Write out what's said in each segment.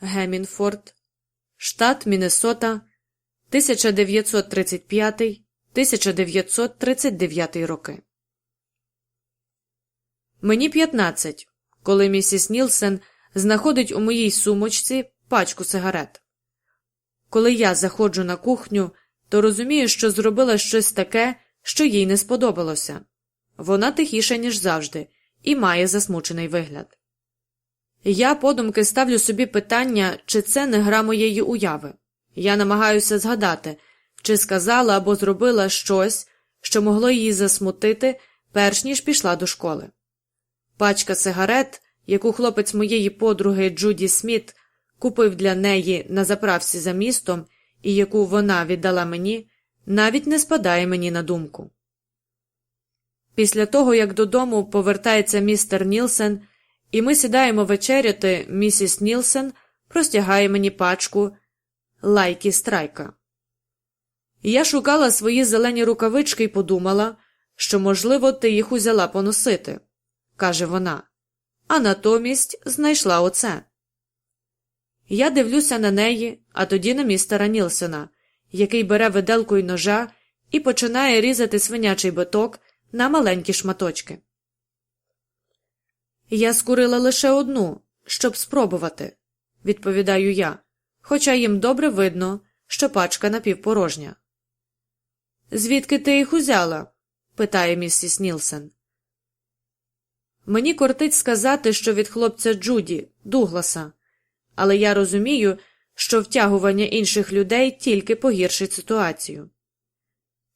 Гемінфорд, штат Міннесота, 1935-1939 роки. Мені 15, коли місіс Нілсен знаходить у моїй сумочці пачку сигарет. Коли я заходжу на кухню, то розумію, що зробила щось таке, що їй не сподобалося. Вона тихіша, ніж завжди, і має засмучений вигляд. Я подумки ставлю собі питання, чи це не гра моєї уяви. Я намагаюся згадати, чи сказала або зробила щось, що могло її засмутити, перш ніж пішла до школи. Пачка сигарет, яку хлопець моєї подруги Джуді Сміт купив для неї на заправці за містом і яку вона віддала мені, навіть не спадає мені на думку. Після того, як додому повертається містер Нілсен, і ми сідаємо вечеряти, місіс Нілсен простягає мені пачку лайки страйка. Я шукала свої зелені рукавички і подумала, що, можливо, ти їх узяла поносити, каже вона, а натомість знайшла оце. Я дивлюся на неї, а тоді на містера Нілсена, який бере виделку й ножа і починає різати свинячий биток на маленькі шматочки. Я скурила лише одну, щоб спробувати, відповідаю я, хоча їм добре видно, що пачка напівпорожня. Звідки ти їх узяла? питає місіс Нілсен. Мені кортить сказати, що від хлопця Джуді, Дугласа, але я розумію, що втягування інших людей тільки погіршить ситуацію.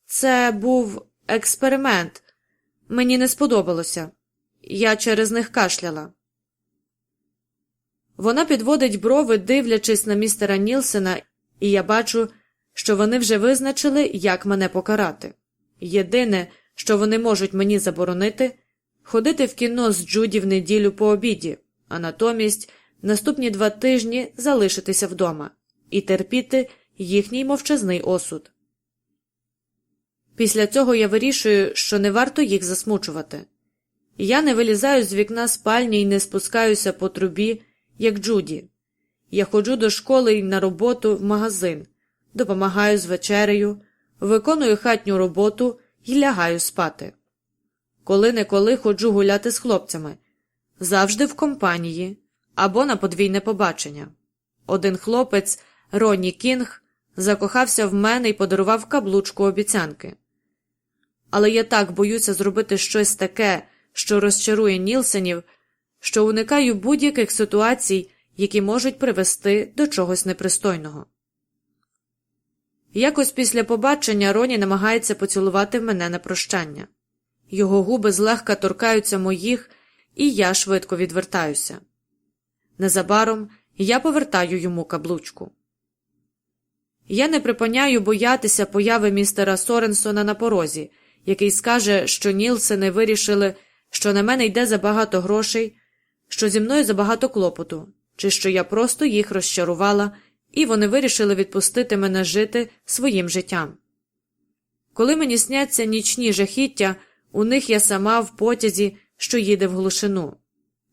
Це був експеримент. Мені не сподобалося. Я через них кашляла. Вона підводить брови, дивлячись на містера Нілсена, і я бачу, що вони вже визначили, як мене покарати. Єдине, що вони можуть мені заборонити, ходити в кіно з Джуді в неділю по обіді, а натомість наступні два тижні залишитися вдома і терпіти їхній мовчазний осуд. Після цього я вирішую, що не варто їх засмучувати. Я не вилізаю з вікна спальні і не спускаюся по трубі, як Джуді. Я ходжу до школи і на роботу в магазин, допомагаю з вечерею, виконую хатню роботу і лягаю спати. Коли неколи ходжу гуляти з хлопцями, завжди в компанії або на подвійне побачення. Один хлопець, Ронні Кінг, закохався в мене і подарував каблучку обіцянки. Але я так боюся зробити щось таке, що розчарує Нілсенів, що уникаю будь-яких ситуацій, які можуть привести до чогось непристойного. Якось після побачення Роні намагається поцілувати мене на прощання. Його губи злегка торкаються моїх, і я швидко відвертаюся. Незабаром я повертаю йому каблучку. Я не припиняю боятися появи містера Соренсона на порозі, який скаже, що Нілсени вирішили, що на мене йде забагато грошей, що зі мною забагато клопоту, чи що я просто їх розчарувала, і вони вирішили відпустити мене жити своїм життям. Коли мені сняться нічні жахіття, у них я сама в потязі, що їде в глушину,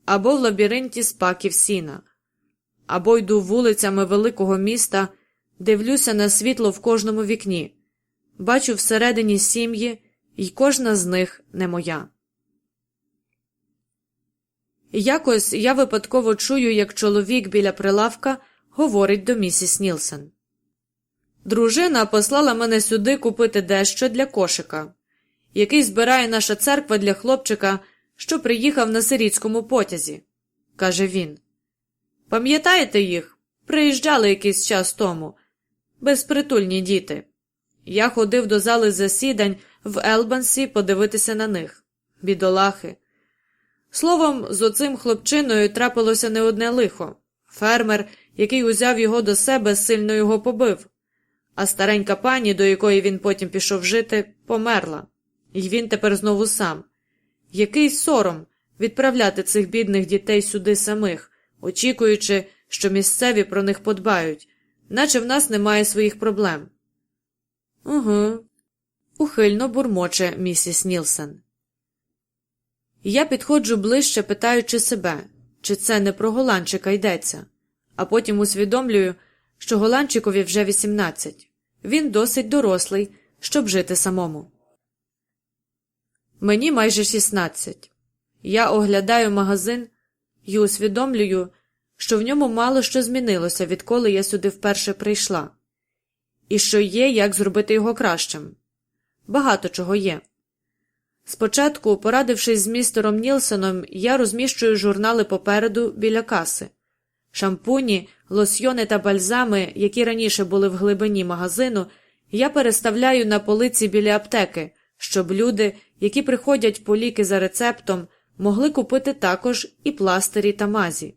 або в лабіринті спаків сіна, або йду вулицями великого міста, дивлюся на світло в кожному вікні, бачу всередині сім'ї, і кожна з них не моя. Якось я випадково чую, як чоловік біля прилавка говорить до місіс Нілсен. Дружина послала мене сюди купити дещо для кошика, який збирає наша церква для хлопчика, що приїхав на сирітському потязі, каже він. Пам'ятаєте їх? Приїжджали якийсь час тому, безпритульні діти. Я ходив до зали засідань в Елбансі подивитися на них, бідолахи. Словом, з оцим хлопчиною трапилося не одне лихо. Фермер, який узяв його до себе, сильно його побив, а старенька пані, до якої він потім пішов жити, померла, І він тепер знову сам. Який сором відправляти цих бідних дітей сюди самих, очікуючи, що місцеві про них подбають, наче в нас немає своїх проблем. Угу, ухильно бурмоче місіс Нілсен. Я підходжу ближче, питаючи себе, чи це не про голландчика йдеться, а потім усвідомлюю, що голландчикові вже 18. Він досить дорослий, щоб жити самому. Мені майже 16. Я оглядаю магазин і усвідомлюю, що в ньому мало що змінилося, відколи я сюди вперше прийшла, і що є, як зробити його кращим. Багато чого є. Спочатку, порадившись з містером Нілсоном, я розміщую журнали попереду біля каси. Шампуні, лосьйони та бальзами, які раніше були в глибині магазину, я переставляю на полиці біля аптеки, щоб люди, які приходять по ліки за рецептом, могли купити також і пластирі та мазі.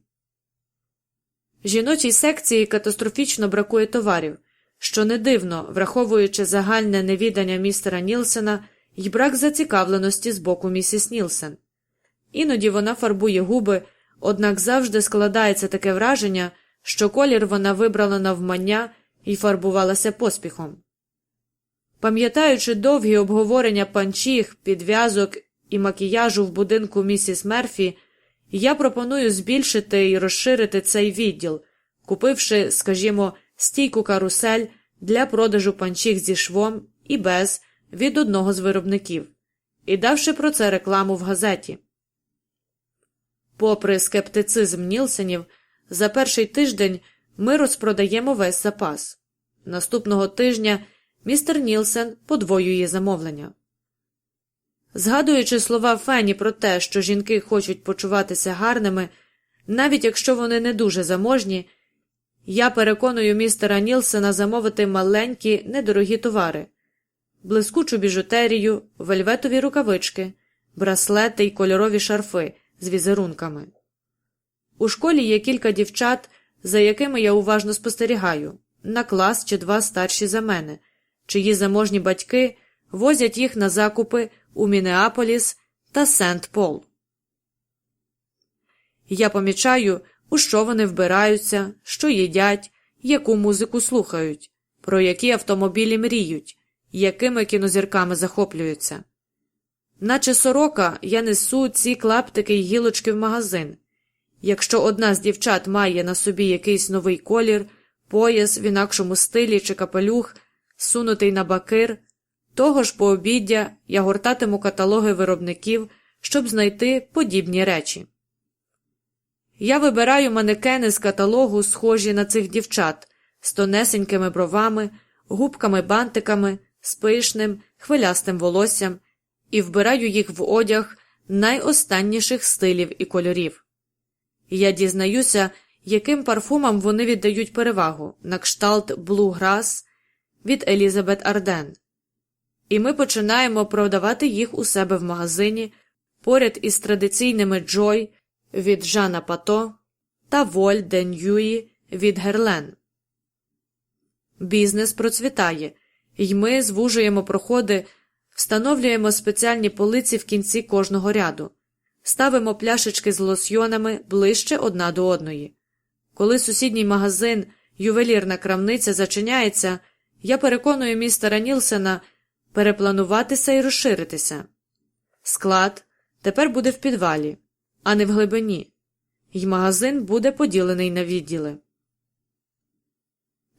Жіночій секції катастрофічно бракує товарів, що не дивно, враховуючи загальне невідання містера Нілсена і брак зацікавленості з боку місіс Нілсен. Іноді вона фарбує губи, однак завжди складається таке враження, що колір вона вибрала навмання і фарбувалася поспіхом. Пам'ятаючи довгі обговорення панчіх, підв'язок і макіяжу в будинку місіс Мерфі, я пропоную збільшити і розширити цей відділ, купивши, скажімо, стійку карусель для продажу панчіх зі швом і без від одного з виробників, і давши про це рекламу в газеті. Попри скептицизм Нілсенів, за перший тиждень ми розпродаємо весь запас. Наступного тижня містер Нілсен подвоює замовлення. Згадуючи слова Фені про те, що жінки хочуть почуватися гарними, навіть якщо вони не дуже заможні, я переконую містера Нілсена замовити маленькі, недорогі товари, блискучу біжутерію, вельветові рукавички, браслети й кольорові шарфи з візерунками. У школі є кілька дівчат, за якими я уважно спостерігаю, на клас чи два старші за мене, чиї заможні батьки возять їх на закупи у Мінеаполіс та Сент Пол. Я помічаю, у що вони вбираються, що їдять, яку музику слухають, про які автомобілі мріють, якими кінозірками захоплюються. Наче сорока я несу ці клаптики й гілочки в магазин. Якщо одна з дівчат має на собі якийсь новий колір, пояс в інакшому стилі чи капелюх, сунутий на бакир, того ж пообіддя я гортатиму каталоги виробників, щоб знайти подібні речі. Я вибираю манекени з каталогу, схожі на цих дівчат, з тонесенькими бровами, губками-бантиками, з пишним, хвилястим волоссям, і вбираю їх в одяг найостанніших стилів і кольорів. Я дізнаюся, яким парфумам вони віддають перевагу на кшталт Блуграс від Елізабет Арден і ми починаємо продавати їх у себе в магазині поряд із традиційними Джой від Жана Пато та Воль де Ньюї від Герлен. Бізнес процвітає, і ми звужуємо проходи, встановлюємо спеціальні полиці в кінці кожного ряду, ставимо пляшечки з лосьйонами ближче одна до одної. Коли сусідній магазин, ювелірна крамниця зачиняється, я переконую містера Нілсена переплануватися і розширитися. Склад тепер буде в підвалі, а не в глибині, І магазин буде поділений на відділи.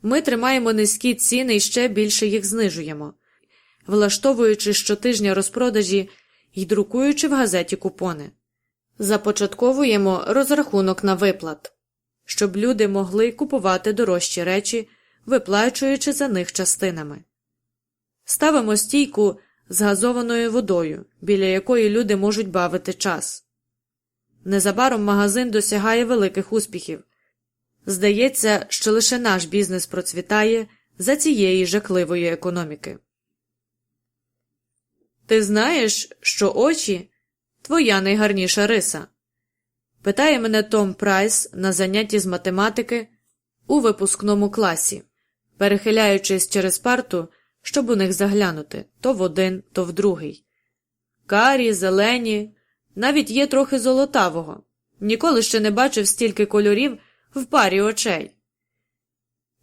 Ми тримаємо низькі ціни і ще більше їх знижуємо, влаштовуючи щотижня розпродажі і друкуючи в газеті купони. Започатковуємо розрахунок на виплат, щоб люди могли купувати дорожчі речі, виплачуючи за них частинами. Ставимо стійку з газованою водою, біля якої люди можуть бавити час. Незабаром магазин досягає великих успіхів. Здається, що лише наш бізнес процвітає за цієї жахливої економіки. Ти знаєш, що очі твоя найгарніша риса? питає мене Том Прайс на занятті з математики у випускному класі, перехиляючись через парту щоб у них заглянути то в один, то в другий. Карі, зелені, навіть є трохи золотавого. Ніколи ще не бачив стільки кольорів в парі очей.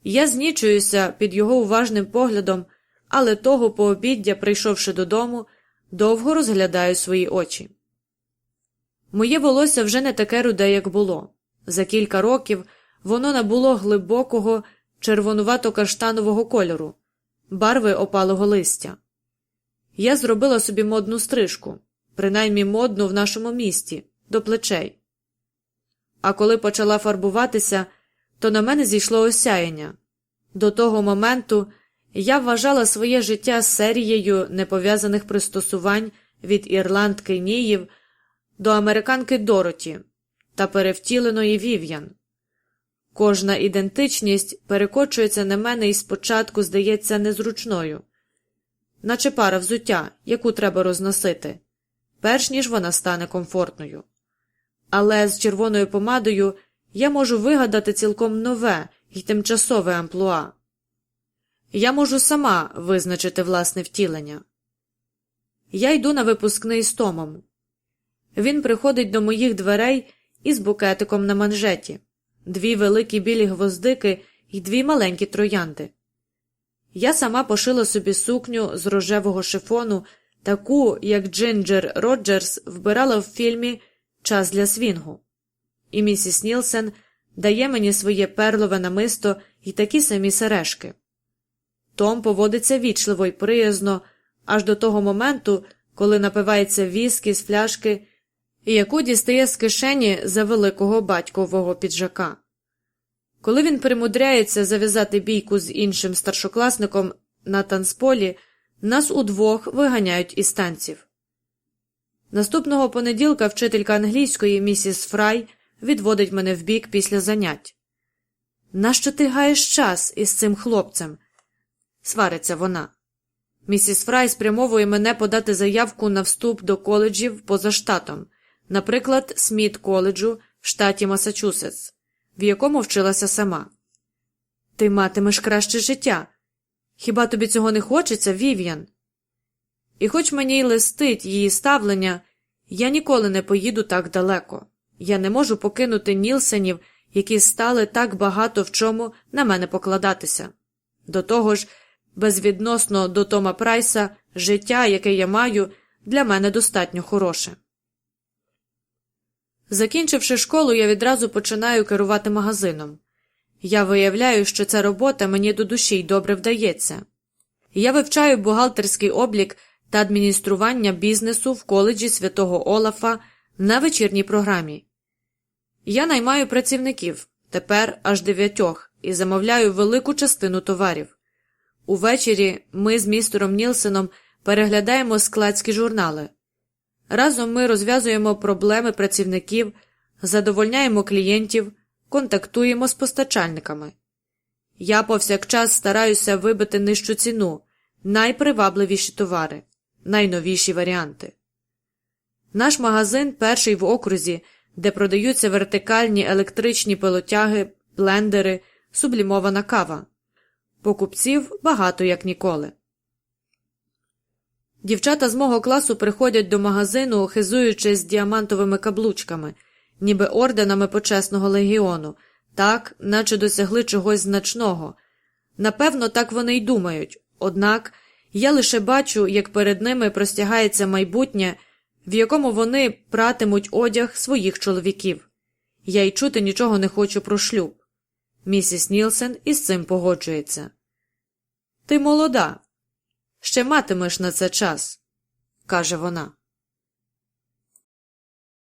Я знічуюся під його уважним поглядом, але того пообіддя, прийшовши додому, довго розглядаю свої очі. Моє волосся вже не таке руде, як було. За кілька років воно набуло глибокого червонувато-каштанового кольору, барви опалого листя. Я зробила собі модну стрижку, принаймні модну в нашому місті, до плечей. А коли почала фарбуватися, то на мене зійшло осяяння. До того моменту я вважала своє життя серією непов'язаних пристосувань від ірландки Ніїв до американки Дороті та перевтіленої Вів'ян. Кожна ідентичність перекочується на мене і спочатку здається незручною, наче пара взуття, яку треба розносити, перш ніж вона стане комфортною. Але з червоною помадою я можу вигадати цілком нове і тимчасове амплуа. Я можу сама визначити власне втілення. Я йду на випускний з Томом. Він приходить до моїх дверей із букетиком на манжеті, дві великі білі гвоздики і дві маленькі троянди. Я сама пошила собі сукню з рожевого шифону, таку, як Джинджер Роджерс вбирала в фільмі Час для свінгу. І місіс Нілсен дає мені своє перлове намисто і такі самі сережки. Том поводиться вічливо й приязно аж до того моменту, коли напивається віскі з фляшки, яку дістає з кишені за великого батькового піджака. Коли він примудряється зав'язати бійку з іншим старшокласником на танцполі, нас удвох виганяють із танців. Наступного понеділка вчителька англійської місіс Фрай відводить мене вбік після занять. Нащо ти гаєш час із цим хлопцем? свариться вона. Місіс Фрай спрямовує мене подати заявку на вступ до коледжів поза штатом, наприклад, Сміт коледжу в штаті Масачусетс, в якому вчилася сама. Ти матимеш краще життя. Хіба тобі цього не хочеться, Вів'ян? І хоч мені й листить її ставлення, я ніколи не поїду так далеко. Я не можу покинути Нілсенів, які стали так багато в чому на мене покладатися. До того ж, безвідносно до Тома Прайса, життя, яке я маю, для мене достатньо хороше. Закінчивши школу, я відразу починаю керувати магазином. Я виявляю, що ця робота мені до душі й добре вдається. Я вивчаю бухгалтерський облік та адміністрування бізнесу в коледжі святого Олафа на вечірній програмі. Я наймаю працівників тепер аж дев'ятьох і замовляю велику частину товарів. Увечері ми з містером Нілсеном переглядаємо складські журнали. Разом ми розв'язуємо проблеми працівників, задовольняємо клієнтів, контактуємо з постачальниками. Я повсякчас стараюся вибити нижчу ціну, найпривабливіші товари, найновіші варіанти. Наш магазин перший в окрузі, де продаються вертикальні електричні пилотяги, блендери, сублімована кава. Покупців багато як ніколи. Дівчата з мого класу приходять до магазину, хизуючись діамантовими каблучками, ніби орденами почесного легіону, так, наче досягли чогось значного. Напевно, так вони й думають, однак я лише бачу, як перед ними простягається майбутнє, в якому вони пратимуть одяг своїх чоловіків. Я й чути нічого не хочу про шлюб. Місіс Нілсен із цим погоджується. Ти молода. Ще матимеш на це час, каже вона.